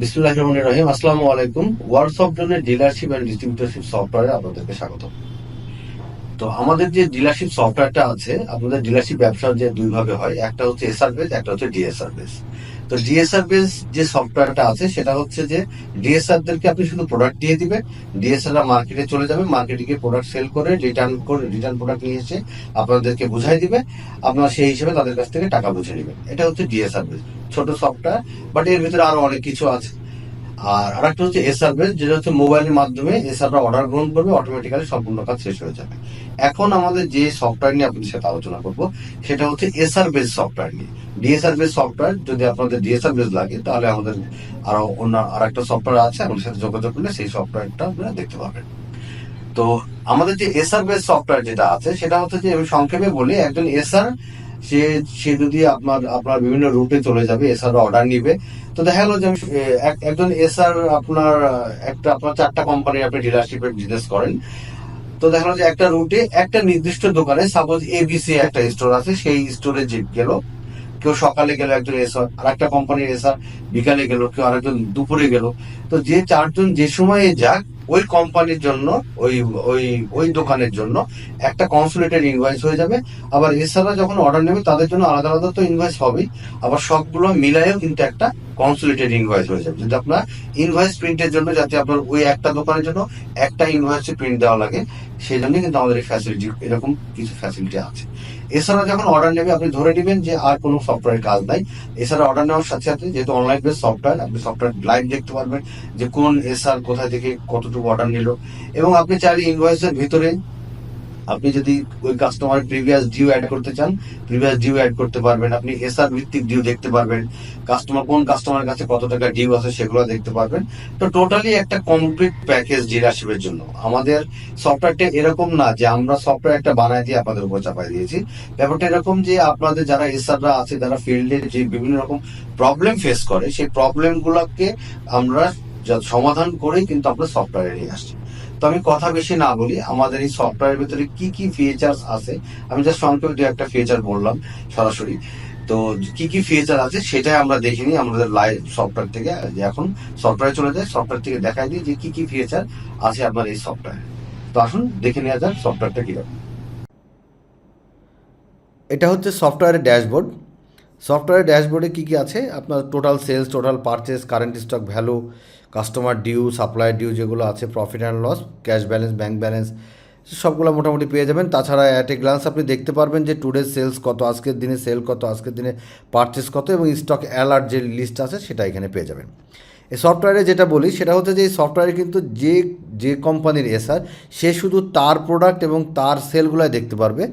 বিসমুল্লাহ রহমান রহিম। আসসালামু আলাইকুম। ওয়ার্কশপ জোনের ডিলারশিপ অ্যান্ড ডিস্ট্রিবিউটারশিপ সফটওয়্যারে আপনাদেরকে স্বাগত। তো আমাদের যে ডিলারশিপ সফটওয়্যারটা আছে, আপনাদের ডিলারশিপ ব্যবসা যে দুই ভাবে হয়, একটা হচ্ছে এসআর বেস একটা হচ্ছে ডিএসআর বেস তো ডিএসআর বেস যে সফটওয়্যারটা আছে, সেটা হচ্ছে যে ডিএসআর দেরকে আপনি শুধু প্রোডাক্ট দিয়ে দিবেন ডিএসআর মার্কেটে চলে যাবে মার্কেটে গিয়ে প্রোডাক্ট সেল করে রিটার্ন করে রিটার্ন প্রোডাক্ট নিয়ে এসে আপনাদেরকে বুঝাই দিবে। আপনারা সেই হিসেবে তাদের কাছ থেকে টাকা বুঝে নেবেন। এটা হচ্ছে ডিএসআর বেস ছোট সফটওয়্যার বাট এর ভিতরে আরও অনেক কিছু আছে। আর আরেকটা হচ্ছে এসআর বেস যেটা হচ্ছে মোবাইলের মাধ্যমে এসআররা অর্ডার গ্রহণ করবে অটোমেটিক্যালি সম্পূর্ণ কাজ শেষ হয়ে যাবে। এখন আমাদের যে সফটওয়্যার নিয়ে আপনাদের সাথে আলোচনা করব, সেটা হচ্ছে এসআর বেস সফটওয়্যার নিয়ে। ডিএসআর বেস সফটওয়্যার যদি আপনাদের ডিএসআর বেস লাগে, তাহলে আমাদের আরও অন্য আর একটা সফটওয়্যার আছে, আমাদের সাথে যোগাযোগ করলে সেই সফটওয়্যারটা আপনারা দেখতে পাবেন। তো আমাদের যে এসআর বেস সফটওয়্যার যেটা আছে, সেটা হচ্ছে যে আমি সংক্ষেপে বলি, একজন এসআর সে সে যদি আপনার আপনার বিভিন্ন রুটে চলে যাবে এসআর অর্ডার নিবে, তো দেখা গেলো যে একজন এসআর আপনার, একটা, আপনার চারটা কোম্পানি আপনি ডিলারশিপে বিজনেস করেন। তো দেখা গেলো যে একটা রুটে একটা নির্দিষ্ট দোকানে সাপোজ এবিসি একটা স্টোর আছে, সেই স্টোরে যে গেল, কেউ সকালে গেল একজন এসআর আর একটা কোম্পানির এসআর বিকালে গেল, কেউ আরেকজন দুপুরে গেল। তো যে চারজন যে সময়ে যাক ওই কোম্পানির জন্য, ওই ওই ওই দোকানের জন্য একটা কনসুলেটেড ইনভয়েস হয়ে যাবে। আবার এছাড়া যখন অর্ডার নেবে, তাদের জন্য আলাদা আলাদা তো ইনভয়েস হবেই। আবার সবগুলো মিলাইও কিন্তু একটা কনসুলেটেড ইনভয়েস হয়ে যাবে। যদি আপনার ইনভয়েস প্রিন্টের জন্য, যাতে আপনার ওই একটা দোকানের জন্য একটা ইনভয়েস প্রিন্ট দেওয়া লাগে সেই জন্য কিন্তু আমাদের এই ফ্যাসিলিটি এরকম কিছু ফ্যাসিলিটি আছে। এছাড়া যখন অর্ডার নেবে, আপনি ধরে নেবেন যে আর কোনো সফটওয়্যার কাজ নাই। এছাড়া অর্ডার নেওয়ার সাথে সাথে যেহেতু অনলাইন বেস সফটওয়্যার আপনি সফটওয়্যার লাইভ দেখতে পারবেন যে কোন এসআর কোথায় থেকে কতটুকু অর্ডার নিল। এবং আপনি চাইলে ইনভয়েসের ভিতরে আপনি যদি ওই কাস্টমার প্রিভিয়াস ডিউ অ্যাড করতে চান প্রিভিয়াস ডিউ অ্যাড করতে পারবেন। আপনি এসআর ভিত্তিক ডিউ দেখতে পারবেন। কাস্টমার কোন কাস্টমারের কাছে কত টাকা ডিউ আছে সেগুলো দেখতে পারবেন। তো টোটালি একটা কমপ্লিট প্যাকেজ ডিলারশিপের জন্য। আমাদের সফটওয়্যারটা এরকম না যে আমরা সফটওয়্যার একটা বানাই দিয়ে আপনাদের উপর চাপাই দিয়েছি। ব্যাপারটা এরকম যে আপনাদের যারা এসআররা আছে, যারা ফিল্ডে যে বিভিন্ন রকম প্রবলেম ফেস করে, সেই প্রবলেম গুলোকে আমরা সমাধান করেই কিন্তু আমরা সফটওয়্যারে নিয়ে আসছি। তো আমি কথা বেশি না বলি। আমাদের এই সফটওয়্যারের ভিতরে কি কি ফিচার্স আছে? আমি জাস্ট সংক্ষেপে দু একটা ফিচার বললাম সরাসরি। তো কি কি ফিচার আছে সেটাই আমরা দেখিনি আমাদের লাইভ সফটওয়্যার থেকে। এখন সফটওয়্যার চলে যায় সফটওয়্যার থেকে দেখাই দিই যে কি কি ফিচার আছে আপনার এই সফটওয়্যার তো আসুন, দেখে নেওয়া যাক সফটওয়্যারটা কীরকম। এটা হচ্ছে সফটওয়্যারের ড্যাশবোর্ড সফটওয়্যারের ড্যাশবোর্ডে কী কী আছে? আপনার total sales total purchase current stock value customer due supply due যেগুলো আছে profit and loss cash balance bank balance সবগুলো মোটামুটি পেয়ে যাবেন। তাছাড়া অ্যাট এ গ্লান্স আপনি দেখতে পারবেন যে টুডের সেলস কত, আজকের দিনে সেল কত, আজকের দিনে পারচেস কত এবং স্টক অ্যালার্ট যে লিস্ট আছে সেটা এখানে পেয়ে যাবেন। এই সফটওয়্যারে যেটা বলি সেটা হচ্ছে যে এই সফটওয়্যারে কিন্তু যে যে কোম্পানির এসআর সে শুধু তার প্রোডাক্ট এবং তার সেলগুলাই দেখতে পারবে।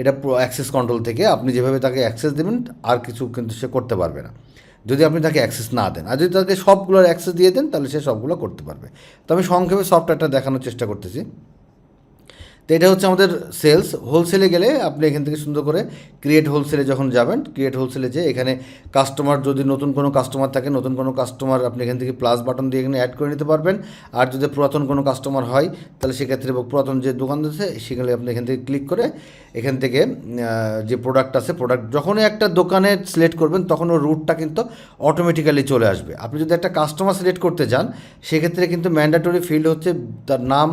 এটা অ্যাক্সেস কন্ট্রোল থেকে আপনি যেভাবে তাকে অ্যাক্সেস দেবেন, আর কিছু কিন্তু সে করতে পারবে না। যদি আপনি তাকে অ্যাক্সেস না দেন। আর যদি তাকে সবগুলোর অ্যাক্সেস দিয়ে দেন, তাহলে সে সবগুলো করতে পারবে। তো আমি সংক্ষেপে সফটওয়্যারটা দেখানোর চেষ্টা করতেছি। তো এটা হচ্ছে আমাদের সেলস হোলসেলে গেলে আপনি এখান থেকে সুন্দর করে ক্রিয়েট হোলসেলে যখন যাবেন ক্রিয়েট হোলসেলে যে এখানে কাস্টমার যদি নতুন কোনো কাস্টমার থাকে, নতুন কোনো কাস্টমার আপনি এখান থেকে প্লাস বাটন দিয়ে এখানে অ্যাড করে নিতে পারবেন। আর যদি পুরাতন কোনো কাস্টমার হয়, তাহলে সেক্ষেত্রে পুরাতন যে দোকান আছে সেখানে আপনি এখান থেকে ক্লিক করে এখান থেকে যে প্রোডাক্ট আছে প্রোডাক্ট যখনই একটা দোকানে সিলেক্ট করবেন, তখন ওর রুটটা কিন্তু অটোমেটিক্যালি চলে আসবে। আপনি যদি একটা কাস্টমার সিলেক্ট করতে যান, সেক্ষেত্রে কিন্তু ম্যান্ডেটরি ফিল্ড হচ্ছে তার নাম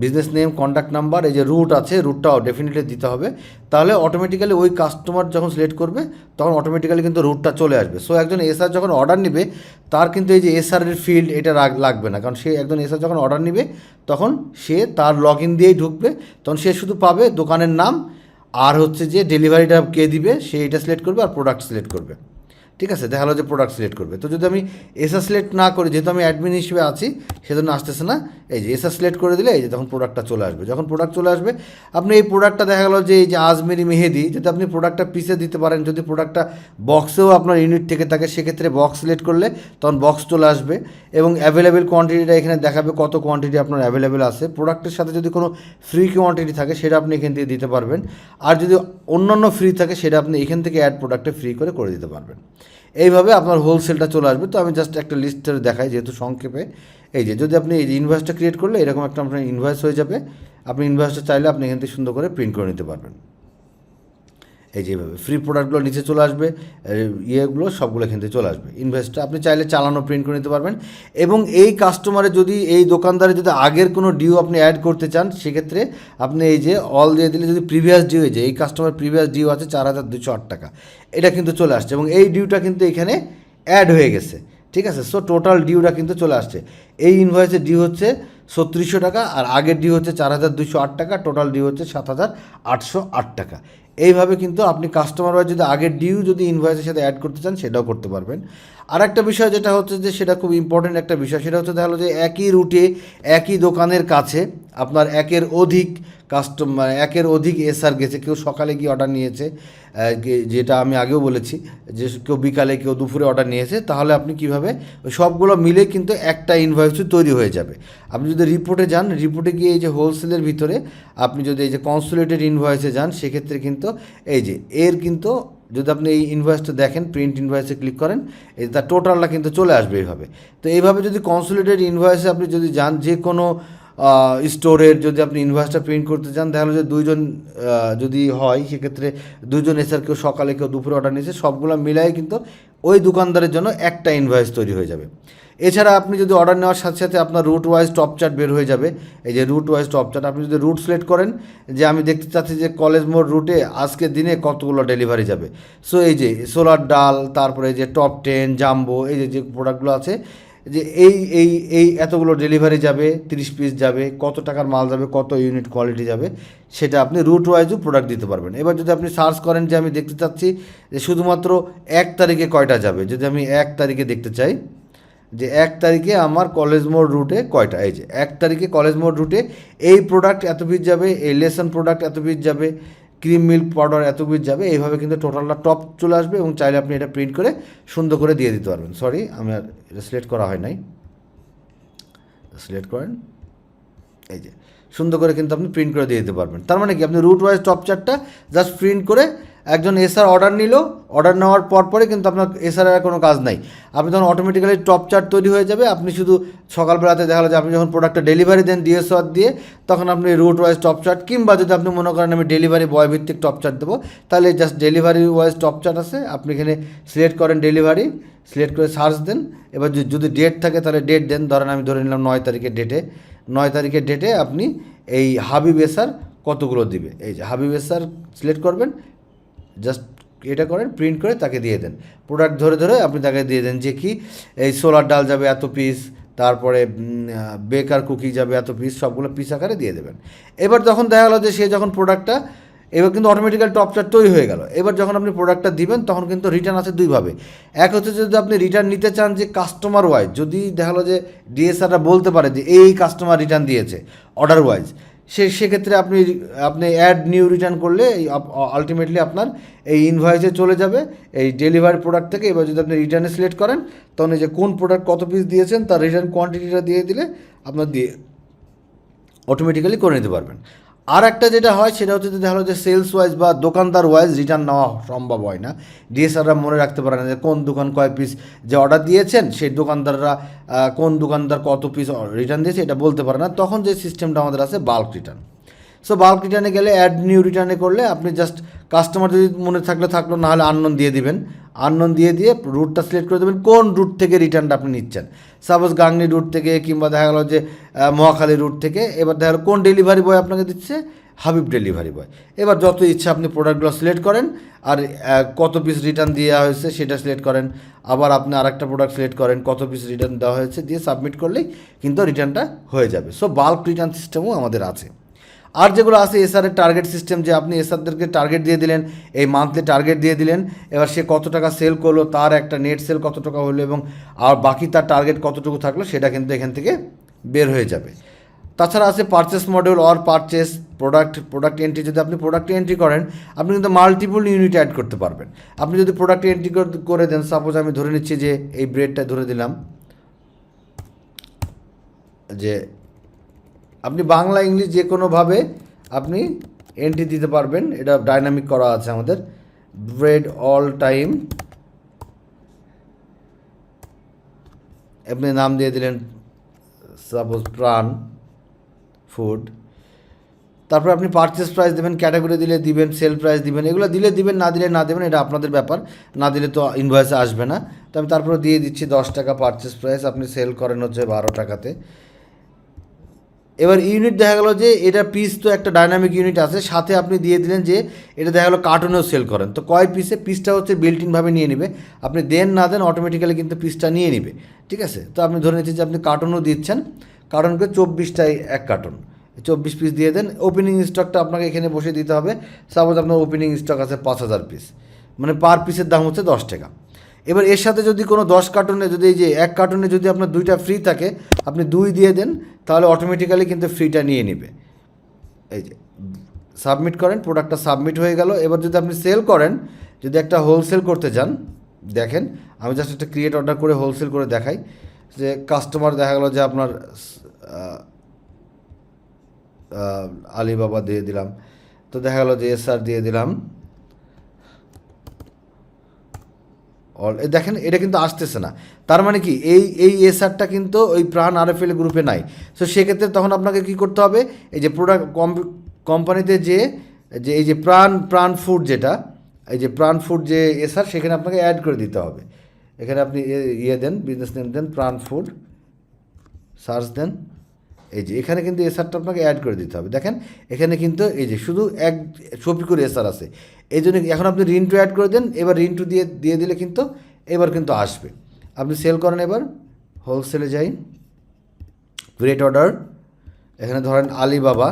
বিজনেস নেম কন্ট্যাক্ট নাম্বার এই যে রুট আছে রুটটাও ডেফিনেটলি দিতে হবে। তাহলে অটোমেটিক্যালি ওই কাস্টমার যখন সিলেক্ট করবে, তখন অটোমেটিক্যালি কিন্তু রুটটা চলে আসবে। সো একজন এসআর যখন অর্ডার নেবে, তার কিন্তু এই যে এসআরের ফিল্ড এটা লাগবে না। কারণ সে একজন এসআর যখন অর্ডার নেবে, তখন সে তার লগ ইন দিয়েই ঢুকবে। তখন সে শুধু পাবে দোকানের নাম, আর হচ্ছে যে ডেলিভারিটা কে দিবে, সে এটা সিলেক্ট করবে আর প্রোডাক্ট সিলেক্ট করবে। ঠিক আছে, দেখা যে প্রোডাক্ট সিলেক্ট করবে। তো যদি আমি এসা সিলেক্ট না করি, যেহেতু আমি অ্যাডমিন হিসেবে আছি, সেজন্য আসতেছে না। এই যে এসা সিলেক্ট করে দিলে এই যে তখন প্রোডাক্টটা চলে আসবে। যখন প্রোডাক্ট চলে আসবে, আপনি এই প্রোডাক্টটা দেখা গেলো যে এই যে আজমেরি মেহেদি, যদি আপনি প্রোডাক্টটা পিসে দিতে পারেন, যদি প্রোডাক্টটা বক্সেও আপনার ইউনিট থেকে থাকে, সেক্ষেত্রে বক্স সিলেক্ট করলে তখন বক্স চলে আসবে এবং অ্যাভেলেবেল কোয়ান্টিটিটা এখানে দেখাবে কত কোয়ান্টিটি আপনার অ্যাভেলেবেল আছে। প্রোডাক্টের সাথে যদি কোনো ফ্রি কোয়ান্টিটি থাকে, সেটা আপনি এখান থেকে দিতে পারবেন। আর যদি অন্যান্য ফ্রি থাকে, সেটা আপনি এখান থেকে অ্যাড প্রোডাক্টে ফ্রি করে করে দিতে পারবেন। এইভাবে আপনার হোলসেলটা চলে আসবে। তো আমি জাস্ট একটা লিস্টের দেখাই, যেহেতু সংক্ষেপে। এই যে, যদি আপনি এই ইনভয়েসটা ক্রিয়েট করলে, এরকম একটা আপনার ইনভয়েস হয়ে যাবে। আপনি ইনভয়েসটা চাইলে আপনি এখান থেকে সুন্দর করে প্রিন্ট করে নিতে পারবেন। এই যেভাবে ফ্রি প্রোডাক্টগুলো নিচে চলে আসবে ইয়েগুলো সবগুলো এখান থেকে চলে আসবে। ইনভয়েসটা আপনি চাইলে চালানো প্রিন্ট করে নিতে পারবেন। এবং এই কাস্টমারে যদি, এই দোকানদারে যদি আগের কোনো ডিউ আপনি অ্যাড করতে চান, সেক্ষেত্রে আপনি এই যে অল দিয়ে দিলে যদি প্রিভিয়াস ডিউ হয়ে যায়, এই কাস্টমার প্রিভিয়াস ডিউ আছে চার হাজার দুশো আট টাকা। এটা কিন্তু চলে আসছে এবং এই ডিউটা কিন্তু এখানে অ্যাড হয়ে গেছে। ঠিক আছে? সো টোটাল ডিউটা কিন্তু চলে আসছে। এই ইনভয়েসের ডিউ হচ্ছে ছত্রিশশো টাকা আর আগের ডিউ হচ্ছে চার হাজার দুশো আট টাকা টোটাল ডিউ হচ্ছে সাত হাজার আটশো আট টাকা। এইভাবে কিন্তু আপনি কাস্টমার ওয়াইজ যদি আগের ডিউ যদি ইনভয়েসের সাথে অ্যাড করতে চান, সেটাও করতে পারবেন। আর একটা বিষয় যেটা হচ্ছে যে, সেটা খুব ইম্পর্টেন্ট একটা বিষয়, সেটা হচ্ছে দেখা যে একই রুটে একই দোকানের কাছে আপনার একের অধিক কাস্টম মানে একের অধিক এসআর গেছে। কেউ সকালে গিয়ে অর্ডার নিয়েছে যেটা আমি আগেও বলেছি, যে কেউ বিকালে, কেউ দুপুরে অর্ডার নিয়েছে, তাহলে আপনি কীভাবে সবগুলো মিলে কিন্তু একটা ইনভয়েস তৈরি হয়ে যাবে। আপনি যদি রিপোর্টে যান রিপোর্টে গিয়ে এই যে হোলসেলের ভিতরে আপনি যদি এই যে কনসুলেটেড ইনভয়েসে যান, সেক্ষেত্রে কিন্তু এই যে, এর কিন্তু যদি আপনি এই ইনভয়েসটা দেখেন প্রিন্ট ইনভয়েসে ক্লিক করেন, এই তার টোটালটা কিন্তু চলে আসবে এইভাবে। তো এইভাবে যদি কনসুলেটেড ইনভয়েসে আপনি যদি যান যে কোনো স্টোরের যদি আপনি ইনভয়েসটা প্রিন্ট করতে চান, তাহলে যে দুইজন যদি হয়, সেক্ষেত্রে দুজন এসআর কেউ সকালে কেউ দুপুরে অর্ডার নিয়েছে, সবগুলো মিলাই কিন্তু ওই দোকানদারের জন্য একটা ইনভয়েস তৈরি হয়ে যাবে। এছাড়া আপনি যদি অর্ডার নেওয়ার সাথে সাথে আপনার রুট ওয়াইজ টপ চার্ট বের হয়ে যাবে। এই যে রুট ওয়াইজ টপ চার্ট আপনি যদি রুট সিলেক্ট করেন, যে আমি দেখতে চাচ্ছি যে কলেজ মোড় রুটে আজকের দিনে কতগুলো ডেলিভারি যাবে। সো এই যে সোলার ডাল, তারপরে যে টপ টেন জাম্বো এই যে যে প্রোডাক্টগুলো আছে যে এই এই এই এতগুলো ডেলিভারি যাবে, তিরিশ পিস যাবে, কত টাকার মাল যাবে, কত ইউনিট কোয়ালিটি যাবে, সেটা আপনি রুট ওয়াইজও প্রোডাক্ট দিতে পারবেন। এবার যদি আপনি সার্চ করেন যে আমি দেখতে চাচ্ছি যে শুধুমাত্র এক তারিখে কয়টা যাবে, যদি আমি এক তারিখে দেখতে চাই, যে এক তারিখে আমার কলেজ মোড় রুটে কয়টা, এই যে এক তারিখে কলেজ মোড় রুটে এই প্রোডাক্ট এত পিস যাবে, এই লেসন প্রোডাক্ট এত পিস যাবে ক্রিম মিল্ক পাউডার এত বিচ যাবে, এইভাবে কিন্তু টোটালটা টপ চলে আসবে এবং চাইলে আপনি এটা প্রিন্ট করে সুন্দর করে দিয়ে দিতে পারবেন। সরি আমি আর এটা সিলেক্ট করা হয় নাই। সিলেক্ট করেন। এই যে, সুন্দর করে কিন্তু আপনি প্রিন্ট করে দিয়ে দিতে পারবেন। তার মানে কি? আপনি রুট ওয়াইজ টপ চারটা জাস্ট প্রিন্ট করে একজন এসআর অর্ডার নিল অর্ডার নেওয়ার পর পরে কিন্তু আপনার এসআর আর কোনো কাজ নাই। আপনি তখন অটোমেটিক্যালি টপ চার্ট তৈরি হয়ে যাবে, আপনি শুধু সকালবেলাতে দেখা গেলো যে আপনি যখন প্রোডাক্টটা ডেলিভারি দেন ডিএসআর দিয়ে, তখন আপনি রুট ওয়াইজ টপ চার্ট কিংবা যদি আপনি মনে করেন আমি ডেলিভারি বয় ভিত্তিক টপ চার্ট দেবো, তাহলে just delivery wise top chart আছে। আপনি এখানে সিলেক্ট করেন ডেলিভারি সিলেক্ট করে সার্চ দেন। এবার যদি- যদি ডেট থাকে তাহলে ডেট দেন। ধরেন আমি ধরে নিলাম নয় তারিখের ডেটে নয় তারিখের ডেটে আপনি এই হাবিব এসার কতগুলো দিবে? এই যে হাবিব এসার সিলেক্ট করবেন জাস্ট এটা করেন প্রিন্ট করে তাকে দিয়ে দেন। প্রোডাক্ট ধরে ধরে আপনি তাকে দিয়ে দেন যে কি, এই সোলার ডাল যাবে এত পিস তারপরে বেকার কুকি যাবে এত পিস সবগুলো পিস আকারে দিয়ে দেবেন। এবার যখন দেখা গেলো যে সে যখন প্রোডাক্টটা এবার কিন্তু অটোমেটিক্যাল টপ চার্ট তৈরি হয়ে গেল। এবার যখন আপনি প্রোডাক্টটা দিবেন, তখন কিন্তু রিটার্ন আছে দুইভাবে এক হচ্ছে যদি আপনি রিটার্ন নিতে চান যে কাস্টমার ওয়াইজ যদি দেখা গেলো যে ডিএসআররা বলতে পারে যে এই কাস্টমার রিটার্ন দিয়েছে অর্ডার ওয়াইজ সে, সেক্ষেত্রে আপনি আপনি অ্যাড নিউ রিটার্ন করলে আলটিমেটলি আপনার এই ইনভয়েসে চলে যাবে, এই ডেলিভারি প্রোডাক্ট থেকে। এবার যদি আপনি রিটার্নে সিলেক্ট করেন, তখন এই যে কোন প্রোডাক্ট কত পিস দিয়েছেন, তার রিটার্ন কোয়ান্টিটিটা দিয়ে দিলে আপনার দিয়ে অটোমেটিক্যালি করে নিতে পারবেন। আর একটা যেটা হয়, সেটা হচ্ছে দেখা হলো যে সেলস ওয়াইজ বা দোকানদার ওয়াইজ রিটার্ন নেওয়া সম্ভব হয় না। ডিএসআররা মনে রাখতে পারে না যে কোন দোকান কয় পিস যে অর্ডার দিয়েছেন, সেই দোকানদাররা কোন দোকানদার কত পিস রিটার্ন দিয়েছে এটা বলতে পারে না। তখন যে সিস্টেমটা আমাদের আছে বাল্ক রিটার্ন সো বাল্ক রিটার্নে গেলে অ্যাড নিউ রিটার্নে করলে আপনি জাস্ট কাস্টমার যদি মনে থাকলে থাকল না হলে আননোন দিয়ে দিবেন। আননোন দিয়ে দিয়ে রুটটা সিলেক্ট করে দেবেন। কোন রুট থেকে রিটার্নটা আপনি নিচ্ছেন? সাপোজ গাংনি রুট থেকে কিংবা দেখা গেলো যে মহাখালী রুট থেকে, এবার দেখা গেলো কোন ডেলিভারি বয় আপনাকে দিচ্ছে? হাবিব ডেলিভারি বয় এবার যত ইচ্ছা আপনি প্রোডাক্টগুলো সিলেক্ট করেন, আর কত পিস রিটার্ন দেওয়া হয়েছে সেটা সিলেক্ট করেন। আবার আপনি আরেকটা প্রোডাক্ট সিলেক্ট করেন, কত পিস রিটার্ন দেওয়া হয়েছে, দিয়ে সাবমিট করলেই কিন্তু রিটার্নটা হয়ে যাবে। সো বাল্ক রিটার্ন সিস্টেমও আমাদের আছে। আর যেগুলো আছে এসআরের টার্গেট সিস্টেম যে আপনি এসআরদেরকে টার্গেট দিয়ে দিলেন, এই মান্থলি টার্গেট দিয়ে দিলেন, এবার সে কত টাকা সেল করল, তার একটা নেট সেল কত টাকা হলো এবং আর বাকি তার টার্গেট কতটুকু থাকল, সেটা কিন্তু এখান থেকে বের হয়ে যাবে। তাছাড়া আছে purchase model or purchase product product entry যদি আপনি প্রোডাক্ট এন্ট্রি করেন, আপনি কিন্তু মাল্টিপল ইউনিট অ্যাড করতে পারবেন। আপনি যদি প্রোডাক্ট এন্ট্রি করে দেন সাপোজ আমি ধরে নিচ্ছি যে এই ব্রেডটা ধরে দিলাম, যে আপনি বাংলা, ইংলিশ যে কোনোভাবে আপনি এন্ট্রি দিতে পারবেন। এটা ডাইনামিক করা আছে আমাদের। ব্রেড অল টাইম আপনি নাম দিয়ে দিলেন সাপোজ প্রাণ ফুড তারপর আপনি পারচেস প্রাইস দেবেন ক্যাটাগরি দিলে দিবেন সেল প্রাইস দিবেন। এগুলো দিলে দিবেন, না দিলে না দেবেন, এটা আপনাদের ব্যাপার। না দিলে তো ইনভয়েস আসবে না। তো আমি তারপরে দিয়ে দিচ্ছি দশ টাকা পারচেস প্রাইস আপনি সেল করেন হচ্ছে বারো টাকাতে। এবার ইউনিট দেখা গেলো যে এটা পিস তো একটা ডাইনামিক ইউনিট আছে, সাথে আপনি দিয়ে দিলেন যে এটা দেখা গেলো কার্টুনেও সেল করেন। তো কয় পিসে পিসটা হচ্ছে বিল্ট ইনভাবে নিয়ে নেবে। আপনি দেন না দেন অটোমেটিক্যালি কিন্তু পিসটা নিয়ে নেবে। ঠিক আছে? তো আপনি ধরে নিচ্ছেন যে আপনি কার্টুনও দিচ্ছেন। কার্টুনকে চব্বিশটাই এক কার্টুন চব্বিশ পিস দিয়ে দেন। ওপেনিং স্টকটা আপনাকে এখানে বসে দিতে হবে। সাপোজ আপনার ওপেনিং স্টক আছে পাঁচ হাজার পিস মানে পার পিসের দাম হচ্ছে দশ টাকা। এবার এর সাথে যদি কোনো দশ কার্টুনে যদি এই যে এক কার্টুনে যদি আপনার দুইটা ফ্রি থাকে, আপনি দুই দিয়ে দেন, তাহলে অটোমেটিক্যালি কিন্তু ফ্রিটা নিয়ে নেবে। এই যে সাবমিট করেন প্রোডাক্টটা সাবমিট হয়ে গেল। এবার যদি আপনি সেল করেন, যদি একটা হোলসেল করতে যান দেখেন, আমি জাস্ট একটা ক্রিয়েট অর্ডার করে হোলসেল করে দেখাই, যে কাস্টমার দেখা গেলো যে আপনার আলিবাবা দিয়ে দিলাম। তো দেখা গেলো যে এসআর দিয়ে দিলাম অল এ দেখেন, এটা কিন্তু আসতেছে না। তার মানে কি, এই এই এসআরটা কিন্তু ওই প্রাণ আরএফএল গ্রুপে নাই। সো সেক্ষেত্রে তখন আপনাকে কি করতে হবে, এই যে প্রোডাক্ট কোম্পানিতে যে যে এই যে প্রাণ প্রাণ ফুড যেটা, এই যে প্রাণ ফুড যে এসআর সেখানে আপনাকে অ্যাড করে দিতে হবে। এখানে আপনি ইয়ে দেন বিজনেস নেম দেন, প্রাণ ফুড সার্চ দেন। এই যে, এখানে কিন্তু এসআরটা আপনাকে অ্যাড করে দিতে হবে। দেখেন, এখানে কিন্তু এই যে, শুধু এক ছবি করে এসআর আছে। এই জন্য এখন আপনি রিন্টু অ্যাড করে দেন, এবার রিন্টু দিয়ে দিয়ে দিলে কিন্তু এবার কিন্তু আসবে। আপনি সেল করেন এবার হোলসেলে যাই গ্রেট অর্ডার এখানে ধরেন আলিবাবা,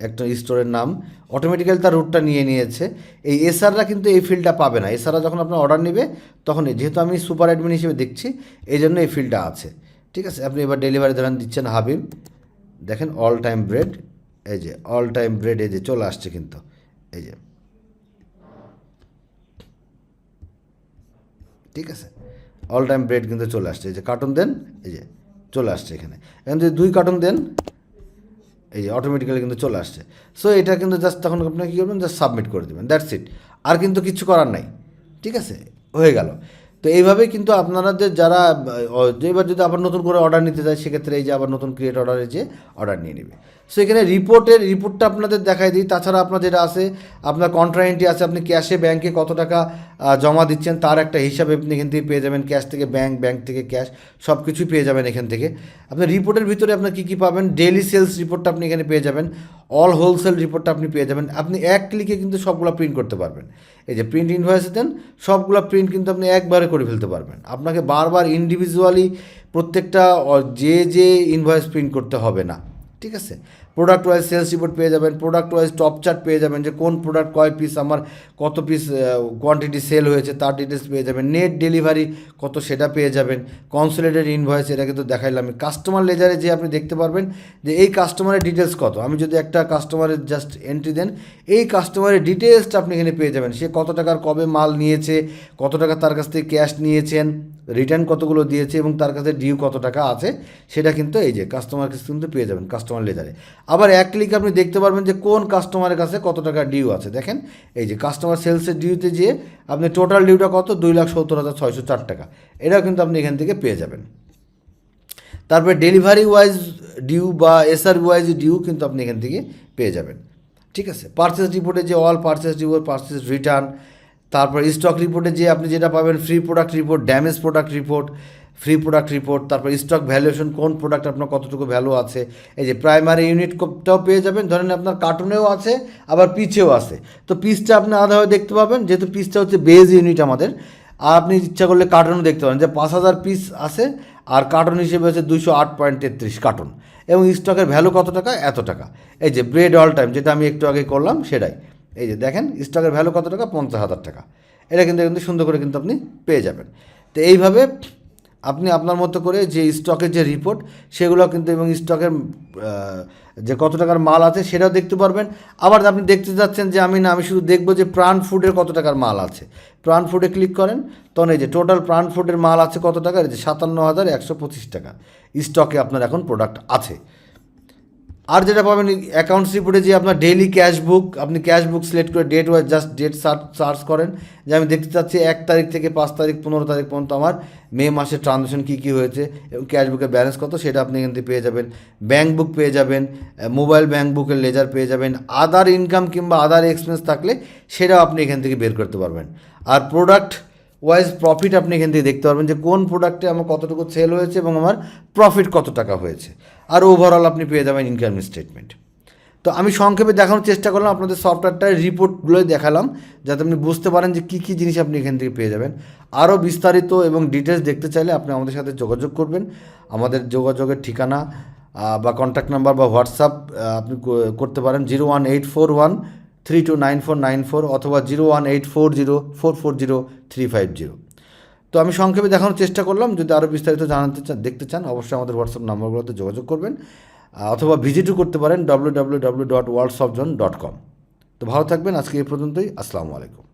একটা স্টোরের নাম অটোমেটিক্যালি তার রুটটা নিয়ে নিয়েছে। এই এসআররা কিন্তু এই ফিল্ডটা পাবে না। এসআররা যখন আপনার অর্ডার নেবে, তখন যেহেতু আমি সুপার অ্যাডমিন হিসেবে দেখছি, এই জন্য এই ফিল্ডটা আছে। ঠিক আছে, আপনি এবার ডেলিভারি ধরেন দিচ্ছেন হাবিব। দেখেন অল টাইম ব্রেড এই যে অল টাইম ব্রেড এই যে, চলে আসছে কিন্তু, এই যে। ঠিক আছে অল টাইম ব্রেড কিন্তু চলে আসছে, এই যে কার্টুন দেন, এই যে, চলে আসছে এখানে। এখন যদি দুই কার্টুন দেন, এই যে অটোমেটিক্যালি কিন্তু চলে আসছে। সো এটা কিন্তু জাস্ট তখন আপনি কী করবেন? জাস্ট সাবমিট করে দেবেন দ্যাটস ইট আর কিন্তু কিছু করার নাই, ঠিক আছে, হয়ে গেল। তো এইভাবেই কিন্তু আপনাদের যারা এবার যদি আবার নতুন করে অর্ডার নিতে চায় সেক্ষেত্রে এই যে আবার নতুন ক্রিয়েট অর্ডারে যে অর্ডার নিয়ে নেবে। সো এখানে রিপোর্টের রিপোর্টটা আপনাদের দেখাই দিই। তাছাড়া আপনার যেটা আছে, আপনার কন্ট্রাইন্টি আছে, আপনি ক্যাশে ব্যাংকে কত টাকা জমা দিচ্ছেন, তার একটা হিসাবে আপনি এখান থেকে পেয়ে যাবেন। ক্যাশ থেকে ব্যাংক ব্যাংক থেকে ক্যাশ সব কিছুই পেয়ে যাবেন এখান থেকে। আপনার রিপোর্টের ভিতরে আপনার কী কী পাবেন? ডেইলি সেলস রিপোর্টটা আপনি এখানে পেয়ে যাবেন। অল হোলসেল রিপোর্টটা আপনি পেয়ে যাবেন। আপনি এক ক্লিকে কিন্তু সবগুলো প্রিন্ট করতে পারবেন। এই যে প্রিন্ট ইনভয়েস দেন, সবগুলো প্রিন্ট কিন্তু আপনি একবারে করে ফেলতে পারবেন। আপনাকে বারবার ইন্ডিভিজুয়ালি প্রত্যেকটা যে যে ইনভয়েস প্রিন্ট করতে হবে না। ঠিক আছে? প্রোডাক্ট ওয়াইজ সেলস রিপোর্ট পেয়ে যাবেন প্রোডাক্ট ওয়াইজ টপ চার্ট পেয়ে যাবেন যে কোন প্রোডাক্ট কয় পিস আমার কত পিস কোয়ান্টিটি সেল হয়েছে, তার ডিটেলস পেয়ে যাবেন। নেট ডেলিভারি কত সেটা পেয়ে যাবেন। কনসোলেটেড ইনভয়েস এটা কিন্তু দেখাইলাম কাস্টমার লেজারে যে আপনি দেখতে পারবেন যে এই কাস্টমারের ডিটেলস কত। আমি যদি একটা কাস্টমারের জাস্ট এন্ট্রি দেন, এই কাস্টমারের ডিটেলসটা আপনি এখানে পেয়ে যাবেন। সে কত টাকার, কবে মাল নিয়েছে, কত টাকা তার কাছ থেকে ক্যাশ নিয়েছেন রিটার্ন কতগুলো দিয়েছে এবং তার কাছে ডিউ কত টাকা আছে, সেটা কিন্তু এই যে কাস্টমার কিন্তু পেয়ে যাবেন কাস্টমার লেজারে আবার এক ক্লিক আপনি দেখতে পারবেন যে কোন কাস্টমারের কাছে কত টাকা ডিউ আছে। দেখেন, এই যে কাস্টমার সেলসের ডিউতে যেয়ে আপনি টোটাল ডিউটা কত? দুই লাখ সত্তর হাজার ছয়শো চার টাকা। এটাও কিন্তু আপনি এখান থেকে পেয়ে যাবেন। তারপরে ডেলিভারি ওয়াইজ ডিউ বা এসআর ওয়াইজ ডিউ কিন্তু আপনি এখান থেকে পেয়ে যাবেন। ঠিক আছে? পার্চেস রিপোর্টে যে all purchase report purchase return তারপর স্টক রিপোর্টে যে আপনি যেটা পাবেন free product report damage product report free product report তারপর স্টক ভ্যালুয়েশন কোন প্রোডাক্ট আপনার কতটুকু ভ্যালু আছে, এই যে প্রাইমারি ইউনিটটাও পেয়ে যাবেন, ধরেন আপনার কার্টুনেও আছে, আবার পিচেও আছে। তো পিসটা আপনি আলাদাভাবে দেখতে পাবেন, যেহেতু পিসটা হচ্ছে বেজ ইউনিট আমাদের, আর আপনি ইচ্ছা করলে কার্টুনও দেখতে পারেন, যে পাঁচ হাজার পিস আছে, আর কার্টুন হিসেবে হচ্ছে দুশো আট পয়েন্ট তেত্রিশ কার্টুন এবং স্টকের ভ্যালু কত টাকা, এত টাকা। এই যে ব্রেড অল টাইম যেটা আমি একটু আগে করলাম, সেটাই। এই যে দেখেন স্টকের ভ্যালু কত টাকা, পঞ্চাশ হাজার টাকা। এটা কিন্তু কিন্তু সুন্দর করে কিন্তু আপনি পেয়ে যাবেন। তো এইভাবে আপনি আপনার মতো করে যে স্টকের যে রিপোর্ট সেগুলো কিন্তু এবং স্টকের যে কত টাকার মাল আছে সেটাও দেখতে পারবেন। আবার আপনি দেখতে চাচ্ছেন যে আমি না, আমি শুধু দেখব যে প্রাণ ফুডের কত টাকার মাল আছে। প্রাণ ফুডে ক্লিক করেন তখন এই যে টোটাল প্রাণ ফুডের মাল আছে কত টাকার? এই যে সাতান্ন হাজার একশো পঁচিশ টাকা। স্টকে আপনার এখন প্রোডাক্ট আছে। আর যেটা পাবেন অ্যাকাউন্টস রিপোর্টে যে আপনার ডেইলি ক্যাশ বুক আপনি ক্যাশ বুক সিলেক্ট করে date wise just date search search করেন। যে আমি দেখতে চাচ্ছি এক তারিখ থেকে পাঁচ তারিখ, পনেরো তারিখ পর্যন্ত আমার মে মাসের ট্রানজ্যাকশন কী কী হয়েছে এবং ক্যাশ বুকের ব্যালেন্স কত, সেটা আপনি এখান থেকে পেয়ে যাবেন। ব্যাঙ্ক বুক পেয়ে যাবেন মোবাইল ব্যাঙ্ক বুকের লেজার পেয়ে যাবেন। আদার ইনকাম কিংবা আদার এক্সপেন্স থাকলে সেটাও আপনি এখান থেকে বের করতে পারবেন। আর প্রোডাক্ট ওয়াইজ প্রফিট আপনি এখান থেকে দেখতে পারবেন যে কোন প্রোডাক্টে আমার কতটুকু সেল হয়েছে এবং আমার প্রফিট কত টাকা হয়েছে। আর ওভারঅল আপনি পেয়ে যাবেন ইনকাম স্টেটমেন্ট তো আমি সংক্ষেপে দেখানোর চেষ্টা করলাম, আপনাদের সফটওয়্যারটার রিপোর্টগুলোই দেখালাম, যাতে আপনি বুঝতে পারেন যে কী কী জিনিস আপনি এখান থেকে পেয়ে যাবেন। আরও বিস্তারিত এবং ডিটেলস দেখতে চাইলে আপনি আমাদের সাথে যোগাযোগ করবেন। আমাদের যোগাযোগের ঠিকানা বা কন্ট্যাক্ট নাম্বার বা হোয়াটসঅ্যাপ আপনি করতে পারেন zero one eight four one three two nine four nine four অথবা zero one eight four zero four four zero three five zero তো আমি সংক্ষেপে দেখানোর চেষ্টা করলাম। যদি আরও বিস্তারিত জানাতে চান, দেখতে চান, অবশ্যই আমাদের হোয়াটসঅ্যাপ নম্বরগুলোতে যোগাযোগ করবেন অথবা ভিজিটও করতে পারেন W W W dot world dot com তো ভালো থাকবেন, আজকে এই পর্যন্তই। আসসালামু আলাইকুম।